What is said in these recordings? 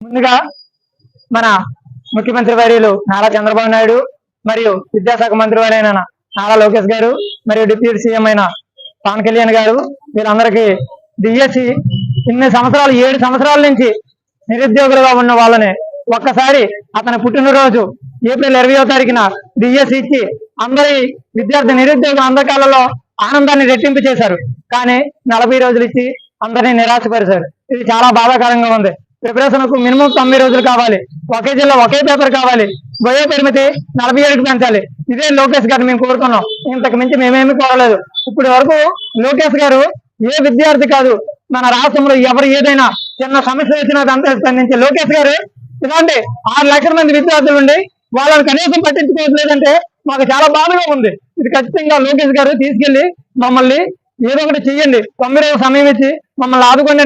ముందుగా మన ముఖ్యమంత్రి వర్యులు నారా చంద్రబాబు నాయుడు మరియు విద్యాశాఖ మంత్రి వారైన నారా లోకేష్ గారు మరియు డిప్యూటీ సీఎం అయిన పవన్ కళ్యాణ్ గారు వీళ్ళందరికీ డిఎస్సి ఇన్ని సంవత్సరాలు ఏడు సంవత్సరాల నుంచి నిరుద్యోగులుగా ఉన్న వాళ్ళని ఒక్కసారి అతని పుట్టినరోజు ఏప్రిల్ ఇరవయో తారీఖున డిఎస్సి ఇచ్చి అందరి విద్యార్థి నిరుద్యోగుల అందకాలలో ఆనందాన్ని రెట్టింపు చేశారు. కానీ నలభై రోజులు ఇచ్చి అందరినీ నిరాశపరిచారు. ఇది చాలా బాధాకరంగా ఉంది. ప్రిపరేషన్కు మినిమం తొమ్మిది రోజులు కావాలి. ఒకే జిల్లా ఒకే పేపర్ కావాలి. వయో పరిమితి నలభై ఏడుకి పెంచాలి. ఇదే లోకేష్ గారు మేము కోరుకున్నాం ఇంతకు మించి మేమేమి కోరలేదు. ఇప్పటి వరకు లోకేష్ గారు ఏ విద్యార్థి కాదు. మన రాష్ట్రంలో ఎవరు ఏదైనా చిన్న సమస్య వచ్చినా దాంతో స్పందించే లోకేష్ గారు ఇలాంటి ఆరు లక్షల మంది విద్యార్థులు ఉండి వాళ్ళని కనీసం పట్టించుకోవట్లేదంటే మాకు చాలా బాధగా ఉంది. ఇది ఖచ్చితంగా లోకేష్ గారు తీసుకెళ్ళి మమ్మల్ని ఏదో ఒకటి చెయ్యండి. తొమ్మిది రోజుల సమయం ఇచ్చి మమ్మల్ని ఆదుకోండి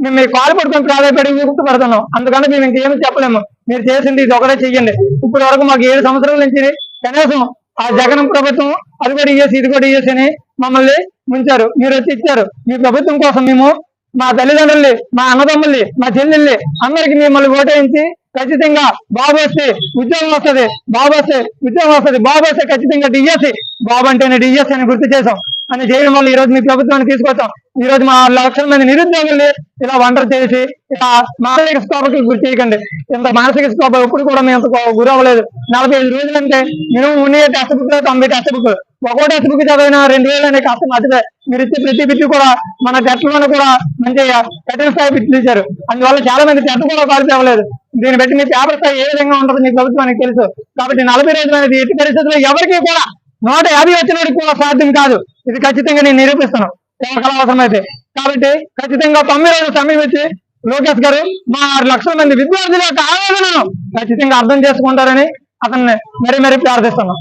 మేము మీరు కాలు పడుకొని ప్రాధాయపడి గుర్తుపడుతున్నాం అందుకని మేము ఇంకేమి చెప్పలేము. మీరు చేసింది ఇది ఒకటే చెయ్యండి. ఇప్పటి వరకు మాకు ఏడు సంవత్సరాల నుంచి కనీసం ఆ జగన్ ప్రభుత్వం అది కూడా ఇయ్యేసి ఇది కూడా ఇయ్యేసి అని మమ్మల్ని ముంచారు. మీరు వచ్చి ఇచ్చారు. మీ ప్రభుత్వం కోసం మేము మా తల్లిదండ్రుల్ని మా అన్నదమ్ముల్ని మా చెల్లెల్ని అందరికి మిమ్మల్ని ఓటేయించి ఖచ్చితంగా బాబు వస్తే ఉద్యోగం వస్తుంది బాబు వస్తే ఉద్యోగం వస్తుంది బాబు వస్తే ఖచ్చితంగా డిఎస్సి బాబు అంటేనే డిఎస్సి అని గుర్తు చేశాం. అని చేయడం వల్ల ఈ రోజు మీ ప్రభుత్వాన్ని తీసుకొచ్చాం. ఈ రోజు మా లక్షల మంది నిరుద్యోగుల్ని ఇలా వండర్ చేసి ఇలా మానసిక స్థోపకులు గురి చేయకండి. ఇంత మానసిక స్థోప ఎప్పుడు కూడా మేము గురి అవ్వలేదు. నలభై ఐదు రోజులు అంటే మినిమం ఉండే టెక్స్ట్ బుక్ తొంభై టెక్స్ట్ బుక్ ఒక్కో టెక్స్ట్ బుక్ చదివిన రెండు వేలు అనే కష్టం మధ్య మీరు ఇచ్చే ప్రతి బిట్టు కూడా మన టెస్ట్లను కూడా మంచిగా కఠిన స్థాయి బిట్లు ఇచ్చారు అందువల్ల చాలా మంది టెస్ట్ కూడా క్వాలిఫై అవ్వలేదు. దీన్ని బట్టి మీ పేపర్ స్థాయి ఏ విధంగా ఉంటుంది మీ ప్రభుత్వానికి తెలుసు. కాబట్టి నలభై రోజులు అనేది ఎట్టి పరిస్థితుల్లో ఎవరికి కూడా నూట యాభై వచ్చినట్టు కూడా సాధ్యం కాదు. ఇది ఖచ్చితంగా నేను నిరూపిస్తాను. ఎవరికలా అవసరమైతే కాబట్టి ఖచ్చితంగా తొమ్మిది రోజులు సమయం ఇచ్చి లోకేష్ గారు మా ఆరు లక్షల మంది విద్యార్థుల యొక్క ఆవేదనను ఖచ్చితంగా అర్థం చేసుకుంటారని అతన్ని మరీ మరీ ప్రార్థిస్తున్నాం.